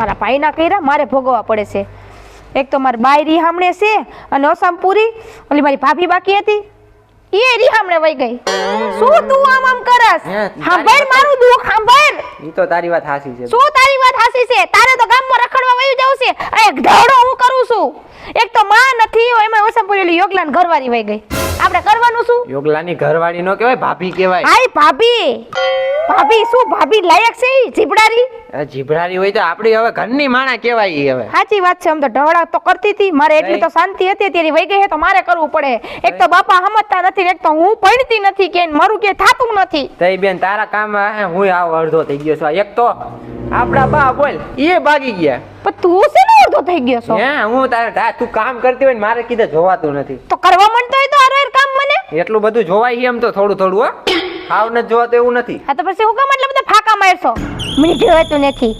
મારા ભાઈના કર્યા મારે ભોગવવા પડે છે. એક તો મારી બાઈ રિહામણે છે અને ઓસામપુરી ઓલી મારી ભાભી બાકી હતી. એ રિહામણે વહી ગઈ. શું તું આમ આમ કરસ? સાંભળ મારું દુખ સાંભળ. ઈ તો તારી વાત હાસી છે. શું તારી વાત હાસી છે? તારે તો ગામમાં રખડવા વયું જવું છે. એક ઢોળો હું કરું છું. એક તો માં નથી એમાં ઓસામપુરી યોગલાન ઘરવાળી વહી ગઈ. આપણે કરવાનું શું? યોગલાની ઘરવાળી નો કહેવાય ભાભી કહેવાય. હાય ભાભી. ભાભી શું ભાભી લાયક છે જીભડારી? જીબડારી જીભડારી હોય તો આપણી હવે ઘરની માણા કહેવાય ઈ હવે. સાચી વાત છે આમ તો ઢવડા તો કરતી હતી. મારે એટલી તો શાંતિ હતી અત્યારે વહી ગઈ છે તો મારે કરવું પડે. એક તો બાપા સમજતા નથી ને એક તો હું પડતી નથી કે મારું કે થાતું નથી. તઈ બેન તારા કામ હું આવ અડધો થઈ ગયો છું. એક તો આપડા બા બોલ એ ભાગી ગયા. પણ તું છે ને અડધો થઈ ગયો છો? હે હું તારે તું કામ કરતી હોય ને મારે કીધે જોવાતું નથી. તો કરવા માંડતો હોય તો અરે કામ મને. એટલું બધું જોવાય એમ તો થોડું થોડું હો. હાવ નથી જોવાતું એવું નથી. હા તો પછી હું કામ એટલે બધા ફાકા મારશો? મને જોવાતું નથી.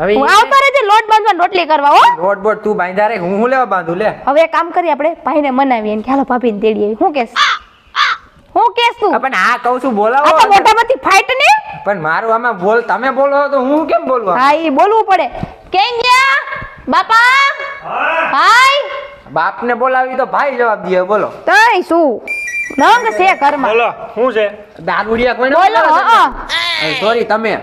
હવે હું આવતો રહેજે લોટ બાંધવા રોટલી કરવા હો? લોટ બોટ તું બાંધા રે હું હું લેવા બાંધું લે. હવે એક કામ કરીએ આપણે ભાઈને મનાવીએ ને કે હાલો ભાભીને તેડી આવી હું કેસ? હું કેસ તું? પણ આ કહું છું બોલાવો આ મોઢામાંથી ફાઈટ ને? પણ મારું આમાં બોલ તમે બોલો તો હું કેમ બોલવા? હા એ બોલવું પડે. કેમ ગયા? બાપા? હાય? બાપને બોલાવી તો ભાઈ જવાબ દે બોલો. તઈ શું? નંગ છે ઘરમાં. બોલો શું છે? દારૂડિયા કોઈ બોલો સોરી તમે.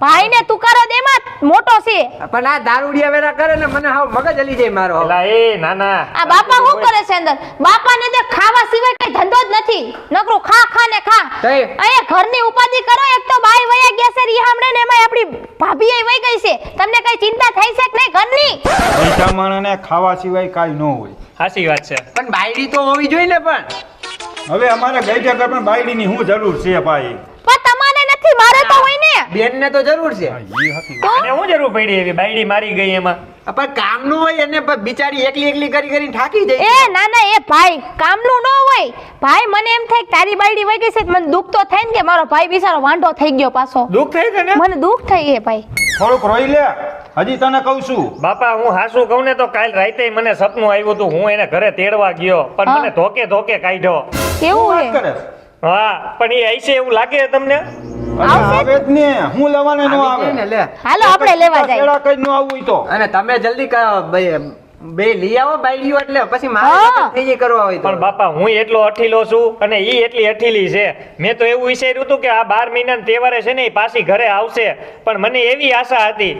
ભાઈને તુકારો દેમાં મોટો છે. પણ આ દારૂડિયા વેરા કરે ને મને હાવ મગજ હલી જાય મારો એલા એ નાના. આ બાપા શું કરે છે અંદર? બાપાને તે ખાવા સિવાય કઈ ધંધો જ નથી. નકરું ખા ખા ને ખા. અહીંયા ઘરની ઉપાધિ કરો એક તો બાઈ વયા ગયા છે રી હામણે ને એમાં આપણી ભાભી એ વઈ ગઈ છે. તમને કઈ ચિંતા થઈ છે કે નહીં ઘરની માણસને ખાવા સિવાય કાંઈ ન હોય. સાચી વાત છે. પણ બાયડી તો હોવી જોઈએ ને પણ. હવે અમારે ગઈઢા ઘરમાં બાયડીની શું જરૂર છે ભાઈ? પણ તમારે નથી મારે તો હોય ને. બેનને તો જરૂર છે. ઈ હતી. તો અને હું જરૂર પડી એવી? બાયડી મારી ગઈ એમાં. પણ કામનું હોય એને પણ બિચારી એકલી એકલી કરી કરીને થાકી જાય. એ ના ના એ ભાઈ કામનું ન હોય. ભાઈ મને એમ થાય કે તારી બાયડી વઈ ગઈ છે તો મને દુઃખ તો થાય ને કે મારો ભાઈ બિચારો વાંઢો થઈ ગયો પાછો. દુઃખ થઈ ગયો ને મને દુઃખ થઈ એ ભાઈ. થોડુંક રોઈ લે. હજી તને કહું છું. બાપા હું હાસુ કહું ને તો કાલ રાતે મને સપનું આવ્યું હતું હું એને ઘરે તેડવા ગયો પણ મને ધોકે ધોકે કાઢ્યો. કેવું વાત કરે હા પણ એ આઈશે એવું લાગે તમને? આવે જ ને હું લેવાને ન આવે ને લે. હાલો આપણે લેવા જાય. કેળા કઈ ન આવવું તો. અને તમે જલ્દી બે- લઈ આવો બાયડીઓ એટલે પછી હા. મારે થઈ કરવા હોય પણ બાપા હું એટલો અઠીલો છું અને ઈ એટલી અઠીલી છે. મેં તો એવું વિચાર્યું હતું કે આ બાર મહિનાના તહેવારે છે ને એ પાછી ઘરે આવશે. પણ મને એવી આશા હતી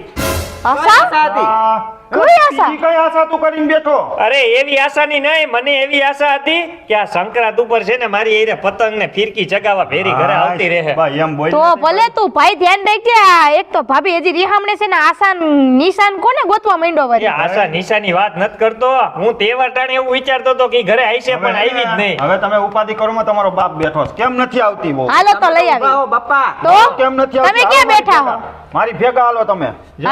આશા હતી. આ, કઈ આશા? કઈ આશા તું કરીને બેઠો? અરે એવી આશાની નહીં મને એવી આશા હતી કે આ સંક્રાંત ઉપર છે ને મારી એરે પતંગ ને ફિરકી ચગાવવા ભેરી ઘરે આવતી રહે. એમ બોલ તો ભલે તું ભાઈ ધ્યાન રાખજે એક તો ભાભી હજી રીહામણે છે ને આસાન નિશાન કોને ગોતવા માંડ્યો એ આશા નિશાની વાત નથી કરતો. હું તહેવાર ટાણે એવું વિચારતો હતો કે ઘરે આવશે પણ આવી જ નહીં. હવે તમે ઉપાધિ કરો માં તમારો બાપ બેઠો છે. કેમ નથી આવતી બહુ? હાલો તો લઈ આવી. બાપા. તો? કેમ નથી તમે આવતી? ક્યાં બેઠા હો? મારી ભેગા હાલો તમે. જો.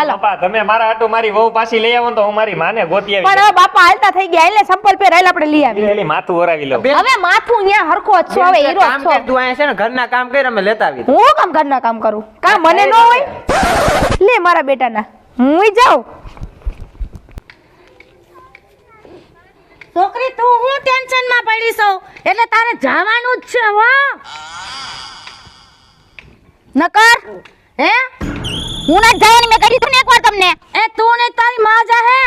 તમે મારા હાટુ મારી વહુ પાછી લઈ આવો તો હું મારી માને ગોતી પણ હવે બાપા હાલતા થઈ ગયા એટલે સંપલ પહેર હાલ આપણે લઈ આવી એટલે માથું ઓરાવી લો હવે માથું અહીંયા હરખો છો હવે હીરો છો. કામ તું અહીંયા છે ને ઘરના કામ કરી અમે લેતા આવી હું કામ ઘરના કામ કરું? કામ મને ન હોય? લે મારા બેટાના હું જાઉં. છોકરી તું હું ટેન્શનમાં પડી છો? એટલે તારે જવાનું જ છે હો. નકર હે? હું ના જવાની મેં કરી તું ને એકવાર તમને. એ તું ને તારી માં જા હે.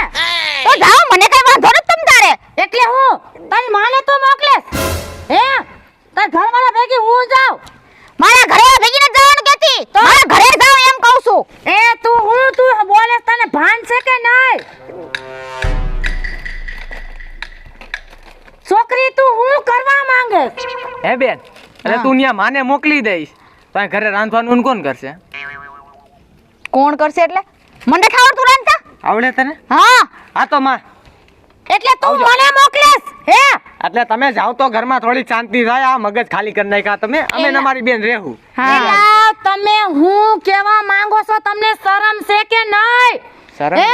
તો જાઓ મને કઈ વાંધો નથી તમ તારે. એટલે હું તારી માને તો મોકલે હે? તાર ઘરવાળા ભેગી હું જાઉં. મારા ઘરે ભેગી ને જવાનું કેતી મારા ઘરે જાઉં એમ કહું છું. એ તું હું તું બોલે તને ભાન છે કે નહીં? છોકરી તું હું કરવા માંગે? હે બેન એટલે તું ન્યા માને મોકલી દઈશ. તો ઘરે રાંધવાનું ને કોણ કરશે? કોણ કરશે એટલે? મને ખાવા તું? રાંધતા આવડે તને? હા. હા તો માં એટલે તું મને મોકલેસ હે? એટલે તમે જાવ તો ઘરમાં થોડી શાંતિ થાય આ મગજ ખાલી કરી નાખ્યા. તમે અમે ને મારી બેન રહેવું હા. તમે હું કેવા માંગો છો તમને શરમ છે કે નહીં? શરમ? હે?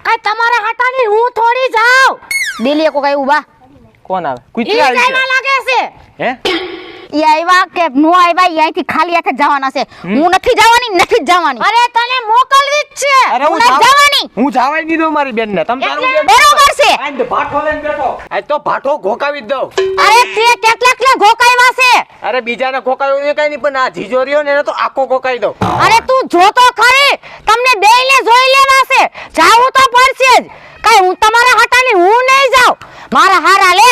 કઈ તમારા હાટાની હું થોડી જાઉં. દિલીએ કો કઈ ઊભા કોણ આવે? કુતરા લાગે છે. હે? આવ્યા કે નો આવ્યા અહીંથી ખાલી હાથે જવાના છે. હું નથી જવાની નથી જવાની. અરે તને મોકલવી જ છે. અરે હું જવાની. હું જવાય નહીં દઉં મારી બેન ને તમે તારું બરોબર છે. આંધ ભાઠો લઈને બેઠો. આ તો ભાઠો ઘોકાવી જ દઉં. અરે તે કેટલા કેટલા ગોકાઈવા છે. અરે બીજાને ઘોકાવ્યું એ કઈ નહીં પણ આ જીજો રહ્યો ને એને તો આખો ઘોકાવી દઉં. અરે તું જો તો ખરી. તમને બેયને જોઈ લેવા છે. જાવું તો પડશે જ. કઈ હું તમારા હટાની હું નહીં જાઉં. મારા હારા લે.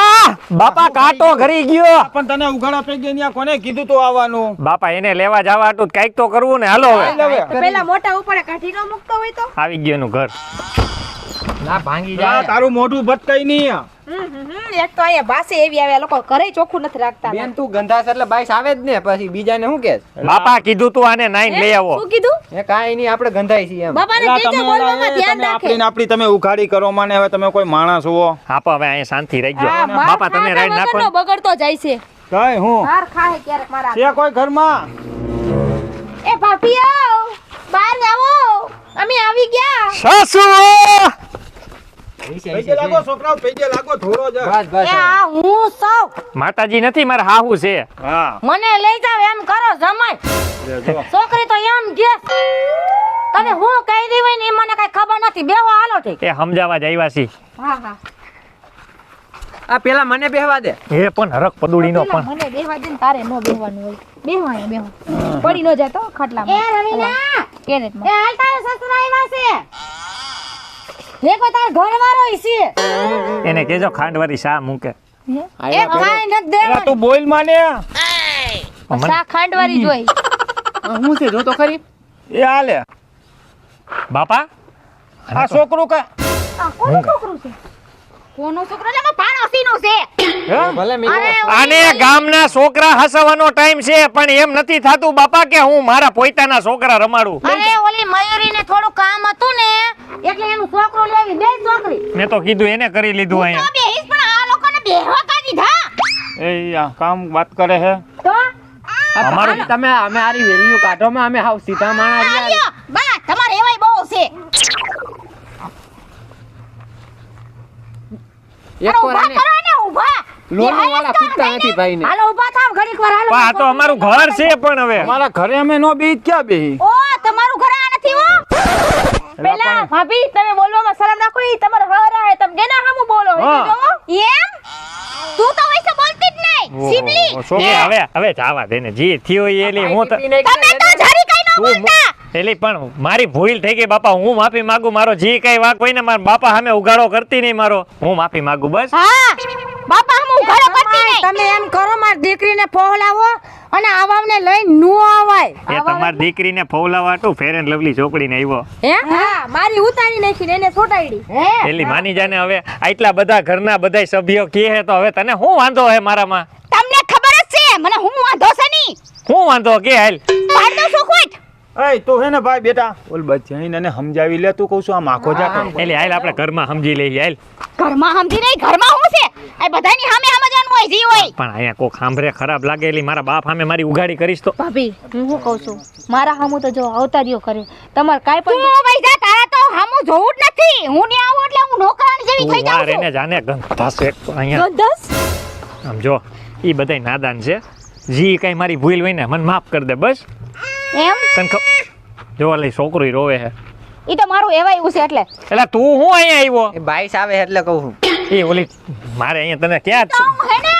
આ બાપા કાંટો ઘરી ગયો. પણ તને ઉઘાડા ગયા ત્યાં કોને કીધું તો આવવાનું? બાપા એને લેવા જવા હતું કંઈક તો કરવું ને હાલો હવે. હવે. પેલા મોટા ઉપર કાઢી નો મુકતો હોય તો? આવી ગયો નું ઘર. ના ભાંગી જાય. તારું મોઢું ભટકાઈ નહીં. હમ, હમ, હમ. એક તો અહીંયા બાસે એવી આવે લોકો ઘરે ચોખ્ખું નથી રાખતા. બેન તું ગંધાશ એટલે બાઈસ આવે જ ને પછી બીજાને શું કે બાપા કીધું તું આને નાઈન લઈ આવો. શું કીધું? એ કાંઈ નહીં આપણે ગંધાઈ છીએ એમ. બાપાને કીધું તમે બોલવામાં ધ્યાન રાખે. આપણી આપણી તમે ઉઘાડી કરો માને હવે તમે કોઈ માણસ હો. આપો હવે અહીંયા શાંતિ રહી હા, બાપા તમે રાઈડ નાખો બગડતો જાય છે. કઈ હું? માર ખાહે ક્યારેક મારા છે કોઈ ઘરમાં? એ ભાભી આવ બહાર આવો. અમે આવી ગયા. સાસુ! પૈકે લાગો છોકરાઓ પૈકે લાગો થોડો જ. બસ બસ. એ આ હું સૌ. માતાજી નથી મારા હાહુ છે. હા. મને લઈ જાવ એમ કરો જમાઈ. છોકરી તો એમ કે તમે હું કહી હોય ને મને કઈ ખબર નથી. બેહો હાલો ઠીક. એ સમજાવા જ આવ્યા છી હા હા. આ પેલા મને બેહવા દે. એ પણ હરક પદુડી નો પણ. મને બેહવા દે ને તારે નો બેહવાનું હોય. બેહવા બેહો. પડી ન જતો ખાટલામાં. એ રવીના કેરેટમાં. એ હાલ તારે સસરા આવ્યા છે. દેખો તાર ઘરવાળો ઈ છે. એને કેજો ખાંડવાળી શા મૂકે? એ ખાઈ ન દે તું બોલ માને. શા સા ખાંડવાળી જોઈ હું છે જો તો ખરી. એ હાલે. બાપા? આ છોકરું કા? આ કોનું છોકરું છે? કોનો છોકરો એટલે પાડોશીનો છે. ભલે આને ગામના છોકરા હસાવાનો ટાઈમ છે પણ એમ નથી થાતું બાપા કે હું મારા પોતાના છોકરા રમાડું? મયુરીને થોડું કામ હતું ને એટલે એનું છોકરું લેવી. બે છોકરી. મેં તો કીધું એને કરી લીધું તો બેહીસ પણ આ લોકોને બેહવા કા દીધા? એ આ કામ વાત કરે હે. તો? અમારું તમે અમે આરી વેલ્યુ કાઢો માં અમે હાવ સીધા માણા આરી બા તમારે એવાય બહુ છે. એક કોરાને ઊભા આને કરો ને ઊભા. લોહી બેહાય વાળા જ કરો ખૂટતા ને. હાલો ઊભા થાવ ઘડીક વાર. હાલો આ તો અમારું ઘર છે પણ હવે. અમારા ઘરે અમે નો બેહી ક્યાં બેહી ઓ તમારું ઘર આ નથી હો પેલા ભાભી તમે બોલવામાં શરમ રાખો ઈ તમારો હારા હે તમે કેના હામું બોલો હે. એમ? તું તો વૈસે બોલતી જ નહીં સિબલી ઓહો, હવે હવે જાવા દેને જી જે એલી હું તો તમે તો જરી કઈ ન બોલતા. એલી પણ મારી ભૂલ થઈ ગઈ બાપા હું માફી માંગુ મારો જી કઈ વાક હોય ને મારા બાપા સામે ઉગાડો કરતી નહીં મારો. હું માફી માંગુ બસ. હા. બાપા હું ઘરે કરતી નહીં. તમે એમ કરો મારી દીકરીને ફોહલાવો. અને આવાવને લઈ નો આવાય. એ તમારી દીકરીને ફોલાવા ફેર એન્ડ લવલી ચોકડીને આવ્યો. હે? હા મારી ઉતારી નાખીને એને છોટાડી હે? એલી માની જાને હવે આટલા બધા ઘરના બધા સભ્યો કે હે તો હવે તને શું વાંધો હે મારામાં? તમને ખબર જ છે મને હું વાંધો છે ની હું વાંધો? કે હાલ. પાડ શું એ તો હે ને ભાઈ બેટા? બોલ બચાઈને એને સમજાવી લે તું કહું છું આમ આખો જા એટલે હાલ આપણે ઘરમાં સમજી લઈએ હાલ. ઘરમાં સમજી નહીં ઘરમાં હું છે? એ બધાની સામે સમજવાનું હોય જી હોય. પણ અહીંયા કોક સાંભળે ખરાબ લાગે એટલે મારા બાપ સામે મારી ઉઘાડી કરીશ તો. ભાભી હું શું કહું છું? મારા હામું તો જો અવતાર્યો કરે. તમારે કાંઈ તું પણ ભાઈ જા તારા તો હામું જોવું જ નથી. હું ને આવું એટલે હું નોકરાણી જેવી થઈ જાઉં છું. જાને ગંધાસ એક અહીંયા. ગંધાસ? આમ જો ઈ બધાય નાદાન છે. જી કઈ મારી ભૂલ હોય ને મને માફ કરી દે બસ. એમ? તને ખબર? જો લે છોકરો રોવે છે. ઈ તો મારું એવા એવું છે એટલે. એટલે તું હું અહીંયા આવ્યો? એ બાઈસ આવે એટલે કહું છું. એ ઓલી મારે અહીંયા તને ક્યાં તો હું હે ને?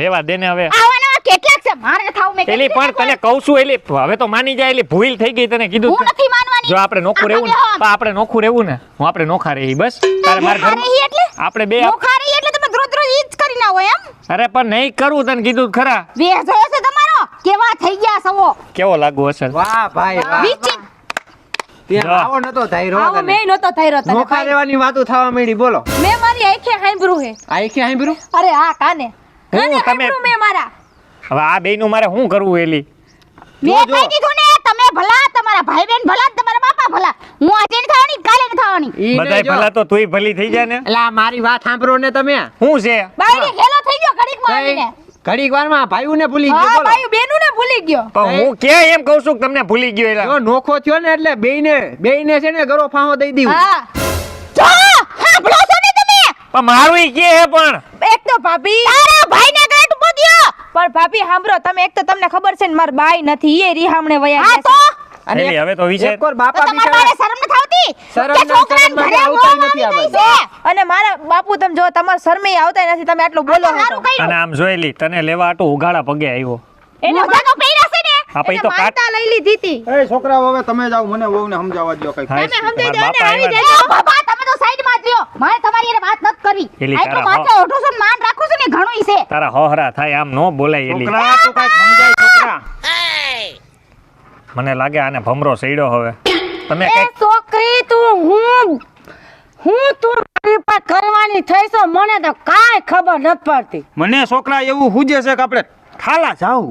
રેવા દે ને હવે. આવાના કેટલાક છે? મારે થાવ મેં એલી પણ તને કહું છું એલી હવે તો માની જાય એલી ભૂલ થઈ ગઈ તને કીધું હું નથી માનવાની. જો આપણે નોખું રહેવું ને તો આપણે નોખું રહેવું ને. હું આપણે નોખા રહી બસ. તારે મારા આપણે બે નોખા રહી એટલે તમે રોજ રોજ ઈ જ કરી ના હોય એમ? અરે પણ નહીં કરવું તને કીધું ખરા. જોયો છે કેવા થઈ ગયા સવો? કેવો લાગુ હશે? વાહ ભાઈ વાહ વિચિત. આવો નતો થાય આવો તને. મેં નહોતો તને નોખા ભાઈ. વાતો થવા માંડી બોલો. મેં મારી આંખે સાંભળ્યું હે આ કે અરે હા કાને? હું તમે સાંભળ્યું મારા? હવે આ બેયનું મારે શું કરવું એલી? મેં દીધું ને તમે ભલા તમારા ભાઈ બેન ભલા તમારા બાપા ભલા. હું આજે નથી થવાની કાલે નથી થવાની બધાય ભલા તો તુંય ભલી થઈ જાય ને એટલે મારી વાત સાંભળો ને તમે. શું છે? બાયડી ખેલો થઈ ગયો ઘડીકમાં આવીને. ઘડીક વારમાં ભાઈઓને ભૂલી ગયો હા બોલો. ભાઈ બેનું ને ભૂલી ગયો. પણ હું કે એમ કહું છું કે તમને ભૂલી ગયો એલા. જો નોખો થયો ને એટલે બેયને બેયને છે ને ગરો ફાંહો દઈ દીધું. હા. જો હાંભળો છો ને તમે? પણ મારું ઈ કે હે પણ. એક તો ભાભી. તારા ભાઈને ગાંઠ ઊભો પણ ભાભી સાંભળો તમે એક તો તમને ખબર છે ને માર બાઈ નથી એ રીહામણે વયા હા ગયા તો છે. અને હવે તો વિશે એકવાર બાપા બિચારા શરમ નથી આવતી? શરમ કે છોકરાને ઘરે આવતા નથી આ આવી બાઈ. ગઈ છે. અને મારા બાપુ તમે જો તમારા શરમે આવતા નથી તમે આટલું બોલો. અને આમ જોયેલી તને લેવા આટો ઉઘાડા પગે આવ્યો. એને મોજા તો પહેર્યા છે ને? હા પછી તો કાટા લઈ લીધી હતી. એ છોકરાઓ હવે તમે જાઓ મને વહુને સમજાવવા દો કઈ તમે સમજાઈ દો ને, આવી જજો બાપા તમે તો સાઈડમાં રહ્યો. મારે તમારી એને વાત નથી કરી. આ તો માથે ઓઢું છું માન રાખું છું ને ઘણું ઈ છે. તારા હોહરા થાય આમ નો બોલાય એલી. છોકરા તો કઈ સમજાય છોકરા મને લાગે આને ભમરો સડ્યો હવે. તમે એ છોકરી તું હું હું તું મારી પર કરવાની થઈ છો મને તો કાંઈ ખબર નથી પડતી. મને છોકરા એવું હુજે છે કે આપણે ખાલા જાવ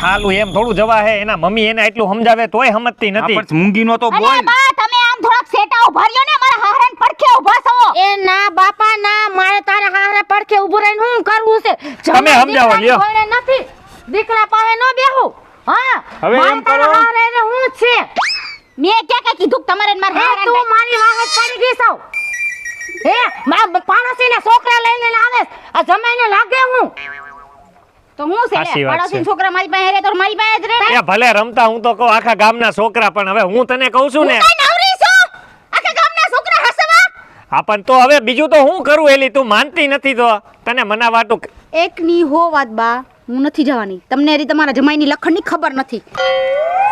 ખાલું એમ થોડું જવા હે એના મમ્મી એને એટલું સમજાવે તોય સમજતી નથી. મૂંગી મૂંગીનો તો અરે બોલ. બા તમે આમ થોડાક સેટા ઊભા ને મારા હારણ પડખે ઊભા છો. એ ના બાપા ના મારે તારે હારે પડખે ઊભો રહીને હું કરવું છે? તમે સમજાવો, લ્યો. નથી? દીકરા પાસે ન બેહું. હા હવે એમ કરો. હારે હું છે? મે કે કે કીધું તમારે માર મારા હે તું મારી વાહે પડી ગઈ સૌ. હે મા પાડોશીના છોકરા લઈ લઈને આવે આ જમાઈને લાગે હું. તો હું છે? પાડોશી છોકરા મારી પાસે રહે તો મારી પાસે જ રહે એ ભલે રમતા હું તો કહું આખા ગામના છોકરા પણ હવે હું તને કહું છું ને. હું કઈ નવરી છું. આખા ગામના છોકરા હસવા. હા પણ તો હવે બીજું તો હું કરું એલી? તું માનતી નથી તો. તને મનાવાટું એકની હો વાત બા. હું નથી જવાની. તમને એ તમારા જમાઈની લખણની ખબર નથી.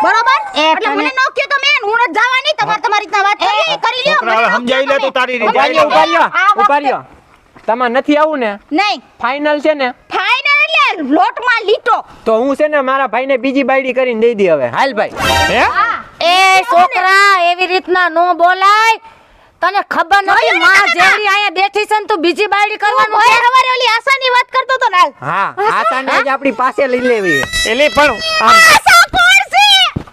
બરોબર? એટલે મને નો કયો તમે હું નથી જવાની. તમારે તમારી રીતના વાત કરી લ્યો નો સમજાવી લે તું તારી રીતે જાય ઊભા રહ્યો, ઊભા રહ્યો. તમારે નથી આવું ને? નહીં. ફાઇનલ છે ને? ફાઇનલ એટલે લોટમાં લીટો. તો હું છે ને મારા ભાઈને બીજી બાયડી કરીને દઈ દી હવે. હાલ ભાઈ. એ છોકરા એવી રીતના નો બોલાય. તને ખબર નથી? માં જેવડી અહીંયા બેઠી છે ને તું બીજી બાયડી કરવાનું છે? હવારે ઓલી આશાની વાત કરતો તો નાલ હા આસાને જ આપણી પાસે લઈ લેવી. એલે પણ આમ. આશા કોણ છે?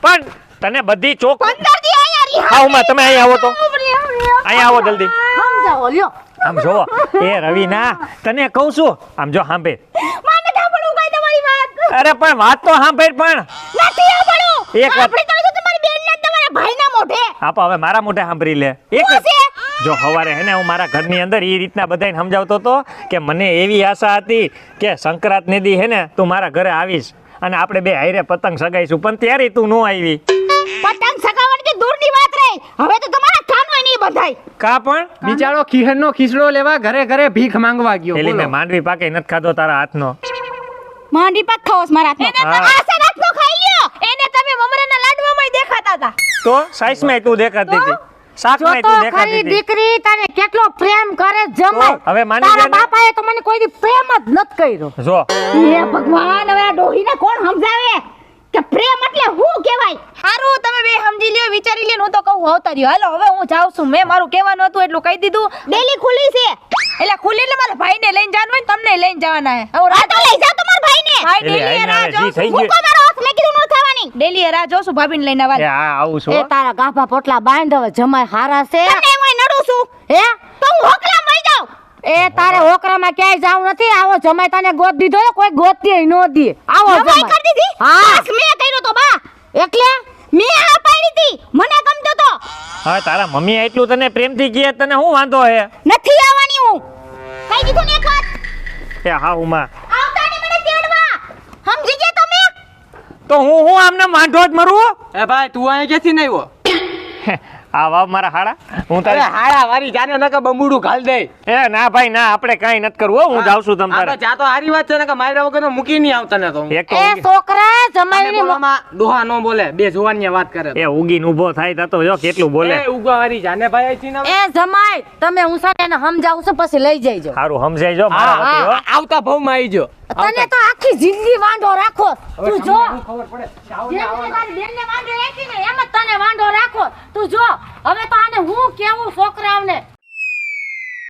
પણ તને બધી ચોક પંદર દી આયા રી આવમાં તમે અહીં આવો તો. અહીં આવો જલ્દી. સમજાવો લ્યો. આમ જો એ રવિ ના તને કહું છું આમ જો સાંભળ માને થાપડું કઈ તમારી વાત. અરે પણ વાત તો હાંભે પણ. નથી આવડું એક વાત- આપણે તો તમારી બેન ને તમારા ભાઈના મોઢે. આપ હવે મારા મોઢે સાંભળી લે. એક? જો સવારે હે ને હું મારા ઘરની અંદર એ રીતના બધાને સમજાવતો હતો કે મને એવી આશા હતી કે સંક્રાંત નિધિ હે ને તું મારા ઘરે આવીશ અને આપણે બે હાઈરે પતંગ સગાઈશું. પણ ત્યારે તું ન આવી. પતંગ સગાવણ કે દૂરની વાત રહી હવે તો તમારા કાનો નહીં બંધાય. કા પણ? બિચારો ખીહરનો ખીસડો લેવા ઘરે ઘરે ભીખ માંગવા ગયો. એટલે મેં માંડવી પાકે નથી ખાધો તારા હાથનો. માંડવી પાક ખાવસ મારા હાથનો. હા. આશા ખાઈ લ્યો. એને તમે મમરાના લાડવામાં દેખાતા હતા. તો સાઈસમાં તું દેખાતી હતી. શાકમાં તો દેખાતી હતી દીકરી તને કેટલો પ્રેમ કરે તો હવે માની તારા. બાપાએ તો મને કોઈ દી પ્રેમ જ નત કર્યો. જો. હે ભગવાન હવે આ ડોહીને કોણ સમજાવે? કે પ્રેમ એટલે હું કહેવાય? હારું તમે બે સમજી લ્યો વિચારી લ્યો હું તો કહું આવતા રહ્યો હાલો હવે હું જાઉં છું. મેં મારું કહેવાનું હતું એટલું કહી દીધું. ડેલી ખુલી છે. એટલે ખુલી એટલે મારા ભાઈને લઈને જવાનું હોય ને તમને લઈને જવાના હે. હવે રાત લઈ જાઓ તમારા ભાઈને. ભાઈ ડેલી રાહ જોઉં છું. હું મારો હાથ મેં કીધું ન થવાની. ડેલી રાહ જોઉં છું ભાભીને લઈને એ આવવાની આ આવું છું એ તારા ગાભા પોટલા બાંધ હવે જમાઈ હારા છે. તમને હું નડું છું. હે? તો હું હોકલા મરી જાઉં. એ તારે હોકરામાં ક્યાંય જાવું નથી? આવો જમાઈ તને ગોત દીધો કોઈ ગોતી નો દે. આવો જમાઈ કરી દીધી? હા. બસ મેં કર્યો તો બા. એટલે મેં આ પાડી હતી. મને ગમતો તો. હવે તારા મમ્મી એટલું તને પ્રેમથી કહે તને શું વાંધો હે? નથી આવવાની હું. કઈ દીધું ને ખત? એ હા ઉમા. આવતા ને મને તેડવા. સમજી ગયા તમે? તો હું હું આમને માંઢો જ મરું? એ ભાઈ તું અહીં કેથી નહીં આવ્યો? આ વાવ મારા હાડા. હું તારે હાડા વારી જાને નકા બમુડું ઘાલ દે. એ ના ભાઈ ના આપણે કાંઈ નથી કરવું હો, જાઉં છું તમ તારે તો તો હારી વાત છે ને કે માર્યા વગર મૂકી નહીં આવતા ને તો એ છોકરા જમાઈની બોલામાં ડોહા નો બોલે બે જુવાનિયા વાત કરે એ ઉગીને ઊભો થાય તા તો જો કેટલું બોલે. એ વારી જાને ભાઈ આઈ છીને એ જમાઈ તમે હું સાને સમજાવું છું પછી લઈ જઈજો. સારું સમજાય જો હા, મારા વતી આવતા ભાવમાં આવી જો તને તો આખી જિંદગી વાંઢો રાખો. તું જો. ખબર પડે? તારી બેનને વાંઢો એમ જ તને વાંઢો રાખો. તું જો. હવે તો આને હું કેવું છોકરાઓને?